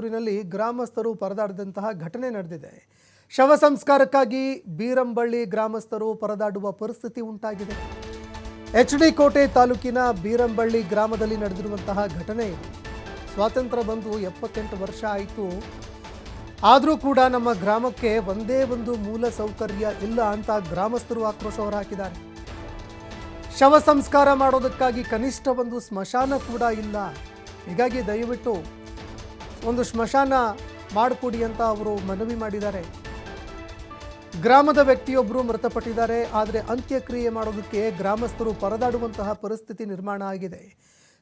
ಊರಿನಲ್ಲಿ ಗ್ರಾಮಸ್ಥರು ಪರದಾಡಿದಂತಹ ಘಟನೆ ನಡೆದಿದೆ. ಶವ ಸಂಸ್ಕಾರಕ್ಕಾಗಿ ಬೀರಂಬಳ್ಳಿ ಗ್ರಾಮಸ್ಥರು ಪರದಾಡುವ ಪರಿಸ್ಥಿತಿ ಉಂಟಾಗಿದೆ. ಎಚ್ ಡಿ ಕೋಟೆ ತಾಲೂಕಿನ ಬೀರಂಬಳ್ಳಿ ಗ್ರಾಮದಲ್ಲಿ ನಡೆದಿರುವಂತಹ ಘಟನೆ ಸ್ವಾತಂತ್ರ್ಯ ಬಂದು ಎಪ್ಪತ್ತೆಂಟು ವರ್ಷ ಆಯಿತು. ಆದರೂ ಕೂಡ ನಮ್ಮ ಗ್ರಾಮಕ್ಕೆ ಒಂದೇ ಒಂದು ಮೂಲ ಸೌಕರ್ಯ ಇಲ್ಲ ಅಂತ ಗ್ರಾಮಸ್ಥರು ಆಕ್ರೋಶ ಹೊರಹಾಕಿದ್ದಾರೆ. ಶವ ಸಂಸ್ಕಾರ ಮಾಡೋದಕ್ಕಾಗಿ ಕನಿಷ್ಠ ಒಂದು ಸ್ಮಶಾನ ಕೂಡ ಇಲ್ಲ. ಹೀಗಾಗಿ ದಯವಿಟ್ಟು ಒಂದು ಸ್ಮಶಾನ ಮಾಡಿಕೊಡಿ ಅಂತ ಅವರು ಮನವಿ ಮಾಡಿದ್ದಾರೆ. ಗ್ರಾಮದ ವ್ಯಕ್ತಿಯೊಬ್ಬರು ಮೃತಪಟ್ಟಿದ್ದಾರೆ, ಆದರೆ ಅಂತ್ಯಕ್ರಿಯೆ ಮಾಡೋದಕ್ಕೆ ಗ್ರಾಮಸ್ಥರು ಪರದಾಡುವಂತಹ ಪರಿಸ್ಥಿತಿ ನಿರ್ಮಾಣ ಆಗಿದೆ.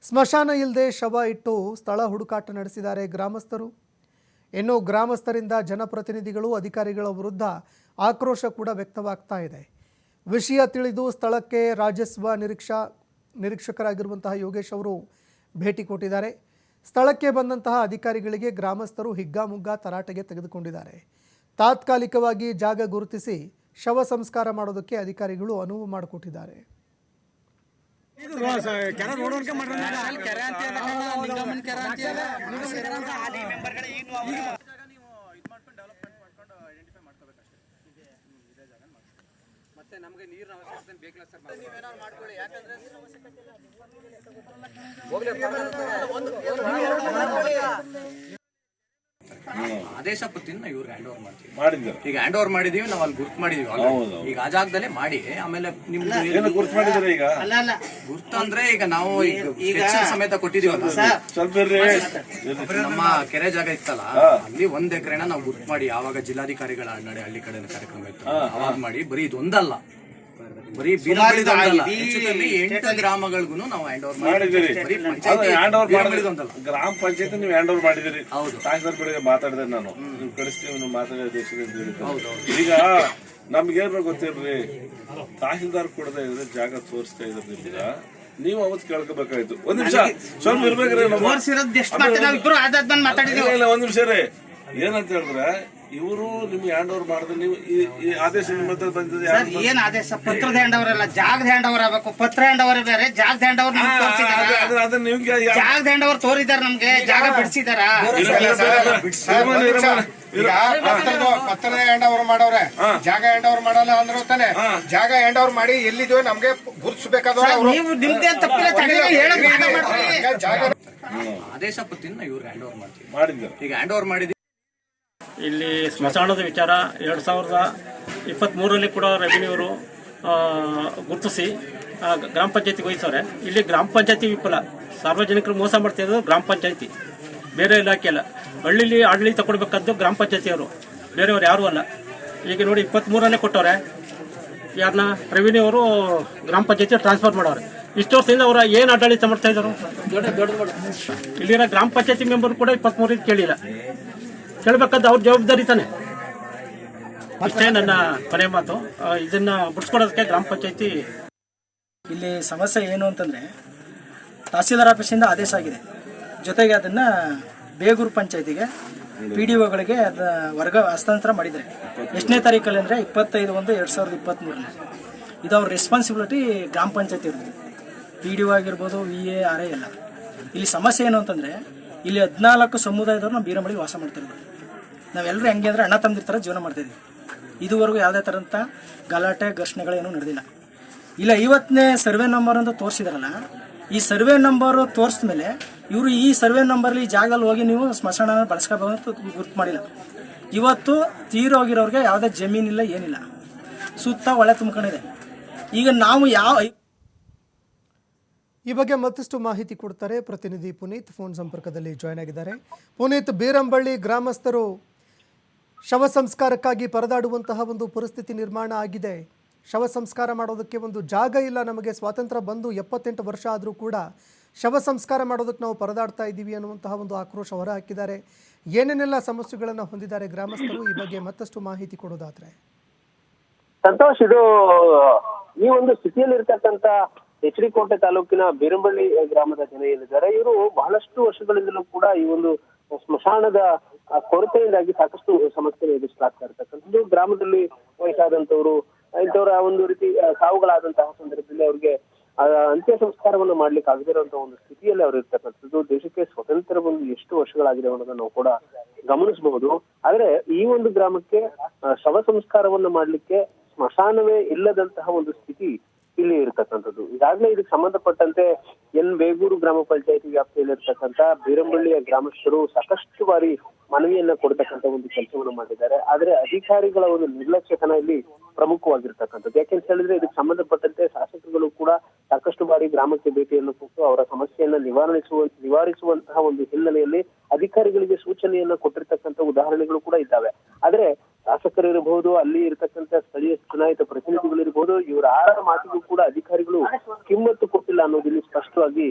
ಸ್ಮಶಾನ ಇಲ್ಲದೆ ಶವ ಇಟ್ಟು ಸ್ಥಳ ಹುಡುಕಾಟ ನಡೆಸಿದ್ದಾರೆ ಗ್ರಾಮಸ್ಥರು. ಇನ್ನು ಗ್ರಾಮಸ್ಥರಿಂದ ಜನಪ್ರತಿನಿಧಿಗಳು, ಅಧಿಕಾರಿಗಳ ವಿರುದ್ಧ ಆಕ್ರೋಶ ಕೂಡ ವ್ಯಕ್ತವಾಗ್ತಾ ಇದೆ. ವಿಷಯ ತಿಳಿದು ಸ್ಥಳಕ್ಕೆ ರಾಜಸ್ವ ನಿರೀಕ್ಷಾ ನಿರೀಕ್ಷಕರಾಗಿರುವಂತಹ ಯೋಗೇಶ್ ಅವರು ಭೇಟಿ ಕೊಟ್ಟಿದ್ದಾರೆ. ಸ್ಥಳಕ್ಕೆ ಬಂದಂತಹ ಅಧಿಕಾರಿಗಳಿಗೆ ಗ್ರಾಮಸ್ಥರು ಹಿಗ್ಗಾಮುಗ್ಗಾ ತರಾಟೆಗೆ ತೆಗೆದುಕೊಂಡಿದ್ದಾರೆ. ತಾತ್ಕಾಲಿಕವಾಗಿ ಜಾಗ ಗುರುತಿಸಿ ಶವ ಸಂಸ್ಕಾರ ಮಾಡೋದಕ್ಕೆ ಅಧಿಕಾರಿಗಳು ಅನುವು ಮಾಡಿಕೊಟ್ಟಿದ್ದಾರೆ. ಮತ್ತೆ ನಮಗೆ ನೀರಿನ ಅವಶ್ಯಕತೆ ಬೇಕಿಲ್ಲ ಸರ್ ನೀವೇನಾದ್ರು ಮಾಡ್ಕೊಳ್ಳಿ ಯಾಕಂದ್ರೆ ಆದೇಶ ಪತ್ತಿನ ಇವ್ರು ಹ್ಯಾಂಡ್ ಓವರ್ ಮಾಡ್ತೀವಿ ಮಾಡಿದ್ದಾರೆ. ಈಗ ಹ್ಯಾಂಡ್ ಓವರ್ ಮಾಡಿದೀವಿ ನಾವು ಅಲ್ಲಿ ಗುರ್ತು ಮಾಡಿದೀವಿ already. ಈಗ ಆ ಜಾಗದಲ್ಲೇ ಮಾಡಿ ಆಮೇಲೆ ನಿಮ್ದು ಏನು ಗುರ್ತು ಮಾಡಿದ್ದಾರೆ ಈಗ? ಗುರ್ತು ಅಂದ್ರೆ ಈಗ ನಾವು ಈಗ sketch ಸಮೇತ ಕೊಟ್ಟಿದೀವಲ್ಲ? ಸ್ವಲ್ಪ ಇರ್ರಿ. ನಮ್ಮ ಕೆರೆ ಜಾಗ ಇತ್ತಲ್ಲ ಅಲ್ಲಿ ಒಂದ್ ಎಕರೆನ ನಾವು ಗುರ್ತು ಮಾಡಿ ಯಾವಾಗ ಜಿಲ್ಲಾಧಿಕಾರಿಗಳ ನಡೆ ಹಳ್ಳಿ ಕಡೆ ಕಾರ್ಯಕ್ರಮ ಇತ್ತು ಅವಾಗ ಮಾಡಿ. ಬರೀ ಇದೊಂದಲ್ಲ. ಬರೀ ಬೀರಬಳಿದೊಂದಲ್ಲ ಹೆಚ್ಚು ಕಮ್ಮಿ ಎಂಟು ಗ್ರಾಮಗಳಿಗೂ ನಾವು ಹ್ಯಾಂಡ್ ಓವರ್ ಮಾಡಿದ್ದೀರಿ ಬರೀ ಅದು ಪಂಚಾಯತಿ ಹ್ಯಾಂಡ್ ಓವರ್ ಬೀರಬಳಿದೊಂದಲ್ಲ ಗ್ರಾಮ ಪಂಚಾಯತ್ ನೀವು ಹ್ಯಾಂಡ್ ಓವರ್ ಮಾಡಿದಿರಿ ಹೌದು. ತಹಸೀಲ್ದಾರ್ ಬೆಳಿಗ್ಗೆ ಮಾತಾಡಿದೆ ನಾನು. ನೀವು ಕಳಿಸ್ತೀವಿ ನೀವು ಮಾತಾಡಿದ ದೇಶದಿಂದ ಅಂತ ಹೇಳಿದ್ದಾರೆ. ಈಗ ನಮ್ಗೇನು ಗೊತ್ತಿರ್ರಿ ತಹಸೀಲ್ದಾರ್ ಕೊಡದೆ ಇದ್ರೆ ಜಾಗ ತೋರಿಸ್ತಾ ಇದ್ರೆ ಈಗ ನೀವು ಅವತ್ತು ಕೇಳ್ಕೋಬೇಕಾಯ್ತು. ಒಂದ್ ನಿಮಿಷ. ಸ್ವಲ್ಪ ಇರ್ಬೇಕ್ರಿ ನಮ್ಮ- ತೋರ್ಸಿರೋದ್ ಎಷ್ಟ್ ಇಬ್ರು ಮಾತಾಡಿದೀವಿ ಇಲ್ಲ, ಇಲ್ಲ, ಒಂದ್ ನಿಮಿಷ ರೀ ಏನಂತ ಹೇಳಿದ್ರೆ ಇವರು ನಿಮ್ಗೆ ಹ್ಯಾಂಡ್ ಓವರ್ ಮಾಡಿದ್ರೆ ನೀವು ಈ- ಆದೇಶ ನಿಮ್ಮ ಹತ್ರ ಬಂದಿದೆ ಸರ್ ಏನ್ ಆದೇಶ? ಪತ್ರದ ಹ್ಯಾಂಡ್ ಓವರ್ ಅಲ್ಲ ಜಾಗದ ಹ್ಯಾಂಡ್ ಓವರ್ ಆಗಬೇಕು. ಪತ್ರ ಹ್ಯಾಂಡ್ ಓವರ್ ಬೇರೆ ಜಾಗದ ಹ್ಯಾಂಡ್ ಓವರ್ ಆ, ಅದೇ- ಅದೇ- ಅದೇ ನಿಮ್ಗೆ ಜಾಗದ ಹ್ಯಾಂಡ್ ಓವರ್ ತೋರಿದಾರ ನಮ್ಗೆ ಜಾಗ ಬಿಡಿಸಿದಾರ? ಪತ್ರದ ಪತ್ರದ ಹ್ಯಾಂಡ್ ಓವರ್ ಮಾಡವ್ರೆ ಜಾಗ ಹ್ಯಾಂಡ್ ಓವರ್ ಮಾಡಲ್ಲ ಅಂದ್ರು ತಾನೆ. ಜಾಗ ಹ್ಯಾಂಡ್ ಓವರ್ ಮಾಡಿ ಎಲ್ಲಿದೀವೋ ನಮ್ಗೆ ಗುರುತಿಸಬೇಕಾದ್ರೆ ಅವರು. ನೀವು ನಿಮ್ದೇ ತಪ್ಪಿಲ್ಲ ಹೇಳಕ್ ಜಾಗ ಆದೇಶ ಪತ್ತಿನ ಇವ್ರು ಹ್ಯಾಂಡ್ ಓವರ್ ಮಾಡ್ತೀವಿ ಈಗ ಹ್ಯಾಂಡ್ ಓವರ್ ಮಾಡಿದೀವಿ ಇಲ್ಲಿ ಸ್ಮಶಾನದ ವಿಚಾರ ಎರಡು ಸಾವಿರದ ಇಪ್ಪತ್ತ್ಮೂರರಲ್ಲಿ ಕೂಡ ರೆವಿನ್ಯೂರು ಗುರುತಿಸಿ ಗ್ರಾಮ ಪಂಚಾಯತಿಗೆ ವಹಿಸವ್ರೆ ಇಲ್ಲಿ ಗ್ರಾಮ ಪಂಚಾಯತಿ ವಿಫಲ. ಸಾರ್ವಜನಿಕರು ಮೋಸ ಮಾಡ್ತಿರೋದು ಗ್ರಾಮ ಪಂಚಾಯತಿ. ಬೇರೆ ಇಲಾಖೆ ಅಲ್ಲ. ಹಳ್ಳಿಲಿ ಆಡಳಿತ ಕೊಡಬೇಕಾದ್ದು ಗ್ರಾಮ ಪಂಚಾಯತಿಯವರು. ಬೇರೆಯವರು ಯಾರೂ ಅಲ್ಲ. ಈಗ ನೋಡಿ ಇಪ್ಪತ್ತ್ಮೂರಲ್ಲೇ ಕೊಟ್ಟವ್ರೆ. ಯಾರನ್ನ ರೆವಿನ್ಯೂ ಅವರು ಗ್ರಾಮ ಪಂಚಾಯತಿ ಟ್ರಾನ್ಸ್ಫರ್ ಮಾಡೋರು. ಇಷ್ಟು ವರ್ಷದಿಂದ ಅವರ ಏನು ಆಡಳಿತ ಮಾಡ್ತಾ ಇದ್ದಾರೆ ಇಲ್ಲಿರೋ ಗ್ರಾಮ ಪಂಚಾಯತಿ ಮೆಂಬರ್ ಕೂಡ ಇಪ್ಪತ್ತ್ಮೂರಿಗೆ ಕೇಳಿಲ್ಲ. ಕೇಳಬೇಕಾದ ಅವ್ರ ಜವಾಬ್ದಾರಿ ತಾನೆ. ಅಷ್ಟೇ ನನ್ನ ಕೊನೆ ಮಾತು. ಇದನ್ನ ಬಿಡಿಸ್ಕೊಡೋದಕ್ಕೆ ಗ್ರಾಮ ಪಂಚಾಯತಿ ಇಲ್ಲಿ ಸಮಸ್ಯೆ ಏನು ಅಂತಂದರೆ ತಹಸೀಲ್ದಾರ್ ಆಫೀಸಿಂದ ಆದೇಶ ಆಗಿದೆ. ಜೊತೆಗೆ ಅದನ್ನು ಬೇಗೂರು ಪಂಚಾಯತಿಗೆ ಪಿ ಡಿ ಒಗಳಿಗೆ ಅದ ವರ್ಗ ಹಸ್ತಾಂತರ ಮಾಡಿದ್ದಾರೆ ಎಷ್ಟನೇ ತಾರೀಕಲ್ಲಿ ಅಂದರೆ ಇಪ್ಪತ್ತೈದು ಒಂದು ಎರಡು ಸಾವಿರದ ಇಪ್ಪತ್ತ್ಮೂರನೇ ಇದು ಅವ್ರ ರೆಸ್ಪಾನ್ಸಿಬಿಲಿಟಿ ಗ್ರಾಮ ಪಂಚಾಯತಿ ಇರುತ್ತೆ ಪಿ ಡಿ ಒ ಆಗಿರ್ಬೋದು ವಿ ಎ ಆರ್ ಎ ಎಲ್ಲ. ಇಲ್ಲಿ ಸಮಸ್ಯೆ ಏನು ಅಂತಂದರೆ ಇಲ್ಲಿ ಹದಿನಾಲ್ಕು ಸಮುದಾಯದವ್ರು ನಮ್ಮ ಬೀರಮಳಿ ವಾಸ ಮಾಡ್ತಿರೋದು ನಾವೆಲ್ಲರೂ ಹೆಂಗೆ ಅಂದರೆ ಅಣ್ಣ ತಂದಿರ್ತಾರೆ ಜೀವನ ಮಾಡ್ತಿದ್ವಿ ಇದುವರೆಗೂ ಯಾವುದೇ ಥರಂಥ ಗಲಾಟೆ, ಘರ್ಷಣೆಗಳೇನೂ ನಡೆದಿಲ್ಲ. ಇಲ್ಲ, ಐವತ್ತನೇ ಸರ್ವೆ ನಂಬರ್ ಅಂತ ತೋರಿಸಿದಾರಲ್ಲ, ಈ ಸರ್ವೆ ನಂಬರ್ ತೋರಿಸಿದ ಮೇಲೆ ಇವರು ಈ ಸರ್ವೆ ನಂಬರ್ಲಿ ಈ ಜಾಗದಲ್ಲಿ ಹೋಗಿ ನೀವು ಸ್ಮಶಾನ ಅಂತ ಗುರ್ತು ಮಾಡಿಲ್ಲ. ಇವತ್ತು ತೀರೋಗಿರೋರಿಗೆ ಯಾವುದೇ ಜಮೀನಿಲ್ಲ, ಏನಿಲ್ಲ. ಸುತ್ತ ಒಳೆ ತುಂಬ್ಕೊಂಡಿದೆ. ಈಗ ನಾವು ಯಾವ ಈ ಬಗ್ಗೆ ಮತ್ತಷ್ಟು ಮಾಹಿತಿ ಕೊಡ್ತಾರೆ ಪ್ರತಿನಿಧಿ ಪುನೀತ್. ಫೋನ್ ಸಂಪರ್ಕದಲ್ಲಿ ಜಾಯ್ನ್ ಆಗಿದ್ದಾರೆ. ಪುನೀತ್, ಬೀರಂಬಳ್ಳಿ ಗ್ರಾಮಸ್ಥರು ಶವ ಸಂಸ್ಕಾರಕ್ಕಾಗಿ ಪರದಾಡುವಂತಹ ಒಂದು ಪರಿಸ್ಥಿತಿ ನಿರ್ಮಾಣ ಆಗಿದೆ. ಶವ ಸಂಸ್ಕಾರ ಮಾಡೋದಕ್ಕೆ ಒಂದು ಜಾಗ ಇಲ್ಲ. ನಮಗೆ ಸ್ವಾತಂತ್ರ್ಯ ಬಂದು ಎಪ್ಪತ್ತೆಂಟು ವರ್ಷ ಆದರೂ ಕೂಡ ಶವ ಸಂಸ್ಕಾರ ಮಾಡೋದಕ್ಕೆ ನಾವು ಪರದಾಡ್ತಾ ಇದ್ದೀವಿ ಅನ್ನುವಂತಹ ಒಂದು ಆಕ್ರೋಶ ಹೊರ ಹಾಕಿದ್ದಾರೆ ಏನೇನೆಲ್ಲ ಸಮಸ್ಯೆಗಳನ್ನು ಹೊಂದಿದ್ದಾರೆ ಗ್ರಾಮಸ್ಥರು? ಈ ಬಗ್ಗೆ ಮತ್ತಷ್ಟು ಮಾಹಿತಿ ಕೊಡೋದಾದ್ರೆ. ಸಂತೋಷ್, ಇದು, ಈ ಒಂದು ಸ್ಥಿತಿಯಲ್ಲಿ ಇರ್ತಕ್ಕಂತ ಎಚ್ ತಾಲೂಕಿನ ಬೀರಂಬಳ್ಳಿ ಗ್ರಾಮದ ಜನ ಏನಿದ್ದಾರೆ, ಇವರು ಬಹಳಷ್ಟು ವರ್ಷಗಳಿಂದಲೂ ಕೂಡ ಈ ಒಂದು ಸ್ಮಶಾನದ ಕೊರತೆಯಿಂದಾಗಿ ಸಾಕಷ್ಟು ಸಮಸ್ಯೆ ಎದುರಿಸಲಾಗ್ತಾ ಇರ್ತಕ್ಕಂಥದ್ದು. ಗ್ರಾಮದಲ್ಲಿ ವಯಸ್ಸಾದಂತವರು ಇಂಥವರ ಒಂದು ರೀತಿ ಸಾವುಗಳಾದಂತಹ ಸಂದರ್ಭದಲ್ಲಿ ಅವ್ರಿಗೆ ಅಂತ್ಯ ಸಂಸ್ಕಾರವನ್ನು ಮಾಡ್ಲಿಕ್ಕೆ ಆಗದಿರುವಂತಹ ಒಂದು ಸ್ಥಿತಿಯಲ್ಲಿ ಅವರು ಇರ್ತಕ್ಕಂಥದ್ದು. ದೇಶಕ್ಕೆ ಸ್ವತಂತ್ರ ಬಂದು ಎಷ್ಟು ವರ್ಷಗಳಾಗಿದೆ ಅನ್ನೋದನ್ನ ನಾವು ಕೂಡ ಗಮನಿಸಬಹುದು. ಆದ್ರೆ ಈ ಒಂದು ಗ್ರಾಮಕ್ಕೆ ಶವ ಸಂಸ್ಕಾರವನ್ನು ಮಾಡ್ಲಿಕ್ಕೆ ಸ್ಮಶಾನವೇ ಇಲ್ಲದಂತಹ ಒಂದು ಸ್ಥಿತಿ ಇಲ್ಲಿ ಇರತಕ್ಕಂಥದ್ದು. ಈಗಾಗಲೇ ಇದಕ್ಕೆ ಸಂಬಂಧಪಟ್ಟಂತೆ ಎನ್ ಬೇಗೂರು ಗ್ರಾಮ ಪಂಚಾಯತಿ ವ್ಯಾಪ್ತಿಯಲ್ಲಿ ಇರತಕ್ಕಂತ ಬೀರಂಬಳ್ಳಿಯ ಗ್ರಾಮಸ್ಥರು ಸಾಕಷ್ಟು ಬಾರಿ ಮನವಿಯನ್ನ ಕೊಡ್ತಕ್ಕಂಥ ಒಂದು ಕೆಲಸವನ್ನು ಮಾಡಿದ್ದಾರೆ. ಆದ್ರೆ ಅಧಿಕಾರಿಗಳ ಒಂದು ನಿರ್ಲಕ್ಷ್ಯತನ ಇಲ್ಲಿ ಪ್ರಮುಖವಾಗಿರ್ತಕ್ಕಂಥದ್ದು. ಯಾಕೆಂತ ಹೇಳಿದ್ರೆ ಇದಕ್ಕೆ ಸಂಬಂಧಪಟ್ಟಂತೆ ಶಾಸಕರುಗಳು ಕೂಡ ಸಾಕಷ್ಟು ಬಾರಿ ಗ್ರಾಮಕ್ಕೆ ಭೇಟಿಯನ್ನು ಕೊಟ್ಟು ಅವರ ಸಮಸ್ಯೆಯನ್ನ ನಿವಾರಿಸುವ ನಿವಾರಿಸುವಂತಹ ಒಂದು ಹಿನ್ನೆಲೆಯಲ್ಲಿ ಅಧಿಕಾರಿಗಳಿಗೆ ಸೂಚನೆಯನ್ನ ಕೊಟ್ಟಿರ್ತಕ್ಕಂಥ ಉದಾಹರಣೆಗಳು ಕೂಡ ಇದ್ದಾವೆ. ಆದ್ರೆ ಶಾಸಕರಿರಬಹುದು, ಅಲ್ಲಿ ಇರತಕ್ಕಂತ ಸ್ಥಳೀಯ ಚುನಾಯಿತ ಪ್ರತಿನಿಧಿಗಳಿರ್ಬೋದು ಇವರ ಆರ ಮಾತಿಗೂ ಕೂಡ ಅಧಿಕಾರಿಗಳು ಕಿಮ್ಮತ್ತು ಕೊಟ್ಟಿಲ್ಲ ಅನ್ನೋದು ಇಲ್ಲಿ ಸ್ಪಷ್ಟವಾಗಿ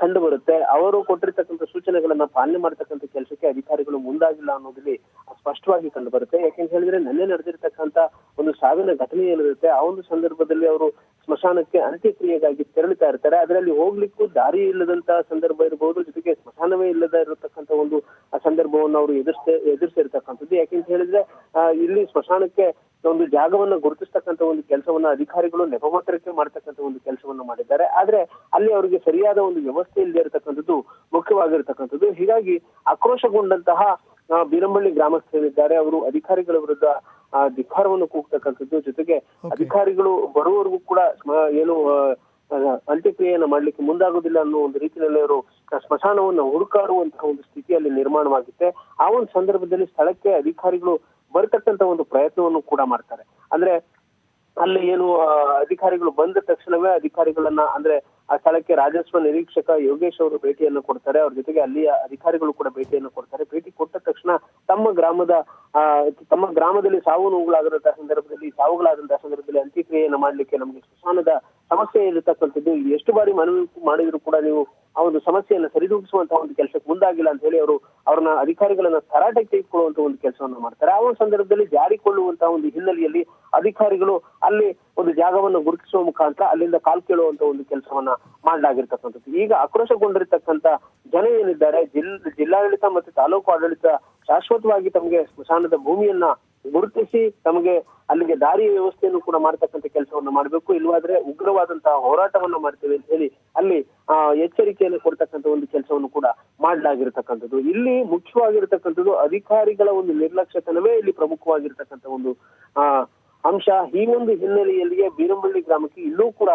ಕಂಡು ಬರುತ್ತೆ. ಅವರು ಕೊಟ್ಟಿರ್ತಕ್ಕಂಥ ಸೂಚನೆಗಳನ್ನ ಪಾಲನೆ ಮಾಡ್ತಕ್ಕಂಥ ಕೆಲಸಕ್ಕೆ ಅಧಿಕಾರಿಗಳು ಮುಂದಾಗಿಲ್ಲ ಅನ್ನೋದಲ್ಲಿ ಸ್ಪಷ್ಟವಾಗಿ ಕಂಡು ಬರುತ್ತೆ. ಯಾಕೆಂತ ಹೇಳಿದ್ರೆ, ನಿನ್ನೆ ನಡೆದಿರ್ತಕ್ಕಂಥ ಒಂದು ಸಾವಿನ ಘಟನೆ ಏನಿರುತ್ತೆ ಆ ಒಂದು ಸಂದರ್ಭದಲ್ಲಿ ಅವರು ಸ್ಮಶಾನಕ್ಕೆ ಅಂತ್ಯಕ್ರಿಯೆಗಾಗಿ ತೆರಳುತ್ತಾ ಇರ್ತಾರೆ. ಅದರಲ್ಲಿ ಹೋಗ್ಲಿಕ್ಕೂ ದಾರಿ ಇಲ್ಲದಂತ ಸಂದರ್ಭ ಇರಬಹುದು. ಜೊತೆಗೆ ಸ್ಮಶಾನವೇ ಇಲ್ಲದ ಇರತಕ್ಕಂತ ಒಂದು ಸಂದರ್ಭವನ್ನು ಅವರು ಎದುರಿಸ ಎದುರಿಸಿರ್ತಕ್ಕಂಥದ್ದು. ಯಾಕೆಂತ ಹೇಳಿದ್ರೆ ಇಲ್ಲಿ ಸ್ಮಶಾನಕ್ಕೆ ಒಂದು ಜಾಗವನ್ನ ಗುರುತಿಸ್ತಕ್ಕಂಥ ಒಂದು ಕೆಲಸವನ್ನ ಅಧಿಕಾರಿಗಳು ನೆಪಮಾತ್ರಕ್ಕೆ ಮಾಡ್ತಕ್ಕಂಥ ಒಂದು ಕೆಲಸವನ್ನ ಮಾಡಿದ್ದಾರೆ. ಆದ್ರೆ ಅಲ್ಲಿ ಅವರಿಗೆ ಸರಿಯಾದ ಒಂದು ವ್ಯವಸ್ಥೆ ಇಲ್ಲದೆ ಇರತಕ್ಕಂಥದ್ದು ಮುಖ್ಯವಾಗಿರ್ತಕ್ಕಂಥದ್ದು. ಹೀಗಾಗಿ ಆಕ್ರೋಶಗೊಂಡಂತಹ ಬೀರಂಬಳ್ಳಿ ಗ್ರಾಮಸ್ಥರಿದ್ದಾರೆ. ಅವರು ಅಧಿಕಾರಿಗಳ ವಿರುದ್ಧ ಆ, ಧಿಕ್ಕಾರವನ್ನು ಕೂಗ್ತಕ್ಕಂಥದ್ದು. ಜೊತೆಗೆ ಅಧಿಕಾರಿಗಳು ಬರುವವರೆಗೂ ಕೂಡ ಏನು ಅಂತ್ಯಕ್ರಿಯೆಯನ್ನು ಮಾಡ್ಲಿಕ್ಕೆ ಮುಂದಾಗುದಿಲ್ಲ ಅನ್ನೋ ಒಂದು ರೀತಿಯಲ್ಲಿ ಅವರು ಸ್ಮಶಾನವನ್ನ ಹುಡುಕಾಡುವಂತಹ ಒಂದು ಸ್ಥಿತಿಯಲ್ಲಿ ನಿರ್ಮಾಣವಾಗುತ್ತೆ. ಆ ಒಂದು ಸಂದರ್ಭದಲ್ಲಿ ಸ್ಥಳಕ್ಕೆ ಅಧಿಕಾರಿಗಳು ಬರತಕ್ಕಂತ ಒಂದು ಪ್ರಯತ್ನವನ್ನು ಕೂಡ ಮಾಡ್ತಾರೆ. ಅಂದ್ರೆ ಅಲ್ಲಿ ಏನು ಅಧಿಕಾರಿಗಳು ಬಂದ ತಕ್ಷಣವೇ ಅಧಿಕಾರಿಗಳನ್ನ, ಅಂದ್ರೆ ಆ ಸ್ಥಳಕ್ಕೆ ರಾಜಸ್ವ ನಿರೀಕ್ಷಕ ಯೋಗೇಶ್ ಅವರು ಭೇಟಿಯನ್ನು ಕೊಡ್ತಾರೆ. ಅವ್ರ ಜೊತೆಗೆ ಅಲ್ಲಿಯ ಅಧಿಕಾರಿಗಳು ಕೂಡ ಭೇಟಿಯನ್ನು ಕೊಡ್ತಾರೆ. ಭೇಟಿ ಕೊಟ್ಟ ತಕ್ಷಣ ತಮ್ಮ ಗ್ರಾಮದ ತಮ್ಮ ಗ್ರಾಮದಲ್ಲಿ ಸಾವು ನೋವುಗಳಾದಂತಹ ಸಂದರ್ಭದಲ್ಲಿ ಸಾವುಗಳಾದಂತಹ ಸಂದರ್ಭದಲ್ಲಿ ಅಂತ್ಯಕ್ರಿಯೆಯನ್ನು ಮಾಡ್ಲಿಕ್ಕೆ ನಮಗೆ ಸ್ಮಶಾನದ ಸಮಸ್ಯೆ ಇರತಕ್ಕಂಥದ್ದು. ಎಷ್ಟು ಬಾರಿ ಮನವಿ ಮಾಡಿದ್ರು ಕೂಡ ನೀವು ಆ ಒಂದು ಸಮಸ್ಯೆಯನ್ನು ಸರಿದೂಗಿಸುವಂತಹ ಒಂದು ಕೆಲಸಕ್ಕೆ ಮುಂದಾಗಿಲ್ಲ ಅಂತ ಹೇಳಿ ಅವರು ಅವ್ರನ್ನ ಅಧಿಕಾರಿಗಳನ್ನ ತರಾಟೆಗೆ ತೆಗೆದುಕೊಳ್ಳುವಂತ ಒಂದು ಕೆಲಸವನ್ನು ಮಾಡ್ತಾರೆ. ಆ ಒಂದು ಸಂದರ್ಭದಲ್ಲಿ ಜಾರಿಕೊಳ್ಳುವಂತಹ ಒಂದು ಹಿನ್ನೆಲೆಯಲ್ಲಿ ಅಧಿಕಾರಿಗಳು ಅಲ್ಲಿ ಒಂದು ಜಾಗವನ್ನು ಗುರುತಿಸುವ ಮುಖಾಂತರ ಅಲ್ಲಿಂದ ಕಾಲ್ ಕೇಳುವಂತ ಒಂದು ಕೆಲಸವನ್ನ ಮಾಡಲಾಗಿರ್ತಕ್ಕಂಥದ್ದು. ಈಗ ಆಕ್ರೋಶಗೊಂಡಿರ್ತಕ್ಕಂಥ ಜನ ಏನಿದ್ದಾರೆ, ಜಿಲ್, ಜಿಲ್ಲಾಡಳಿತ ಮತ್ತು ತಾಲೂಕು ಆಡಳಿತ ಶಾಶ್ವತವಾಗಿ ತಮಗೆ ಸ್ಮಶಾನದ ಭೂಮಿಯನ್ನ ಗುರುತಿಸಿ ತಮಗೆ ಅಲ್ಲಿಗೆ ದಾರಿ ವ್ಯವಸ್ಥೆಯನ್ನು ಕೂಡ ಮಾಡ್ತಕ್ಕಂಥ ಕೆಲಸವನ್ನ ಮಾಡಬೇಕು. ಇಲ್ವಾದ್ರೆ ಉಗ್ರವಾದಂತಹ ಹೋರಾಟವನ್ನ ಮಾಡ್ತೇವೆ ಅಂತ ಹೇಳಿ ಅಲ್ಲಿ ಎಚ್ಚರಿಕೆಯನ್ನು ಕೊಡ್ತಕ್ಕಂಥ ಒಂದು ಕೆಲಸವನ್ನು ಕೂಡ ಮಾಡಲಾಗಿರ್ತಕ್ಕಂಥದ್ದು. ಇಲ್ಲಿ ಮುಖ್ಯವಾಗಿರ್ತಕ್ಕಂಥದ್ದು ಅಧಿಕಾರಿಗಳ ಒಂದು ನಿರ್ಲಕ್ಷ್ಯತನವೇ ಇಲ್ಲಿ ಪ್ರಮುಖವಾಗಿರ್ತಕ್ಕಂಥ ಒಂದು, ಆ, ಅಂಶ. ಈ ಒಂದು ಹಿನ್ನೆಲೆಯಲ್ಲಿಯೇ ಬೀರಂಬಳ್ಳಿ ಗ್ರಾಮಕ್ಕೆ ಇಲ್ಲೂ ಕೂಡ